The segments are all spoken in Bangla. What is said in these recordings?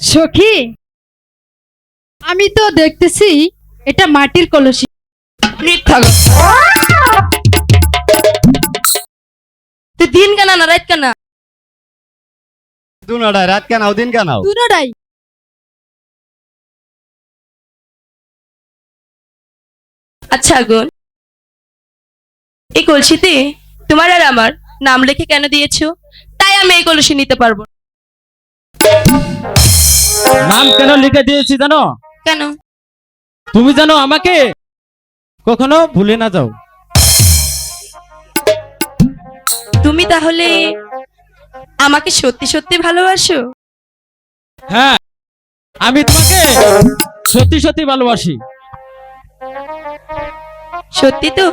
সখী আমি তো দেখতেছি এটা মাটির কলসি। তুই দিন কেনা না রাত কেনা? রাত কেনাও দিন কেনাও দুটাই আচ্ছা আগুন এই কলসিতে তোমার আর আমার নাম লিখে কেন দিয়েছ? তাই আমি এই কলসি নিতে পারব। নাম কেন লিখে দিয়েছি জানো? কেন? তুমি জানো আমাকে কখনো ভুলে না যাও। তুমি তাহলে আমাকে সত্যি সত্যি ভালোবাসো? হ্যাঁ আমি তোমাকে সত্যি সত্যি ভালোবাসি। সত্যি তো?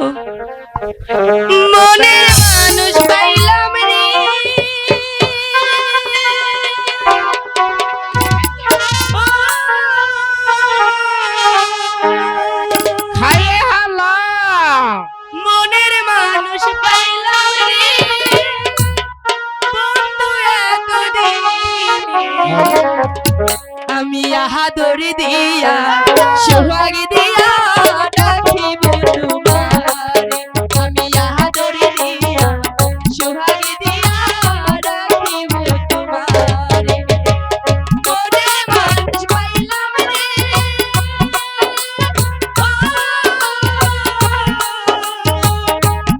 মনের দিয়া, সোহাগ দিয়া, রাখিব তোমারে। আমি আহা দড়ি দিয়া, সোহাগ দিয়া, রাখিব তোমারে। মনে মানুষ পাইলাম রে।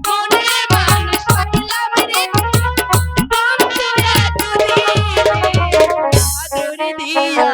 মনে মানুষ পাইলাম রে। বন্ধু এতদিন আদর দিয়া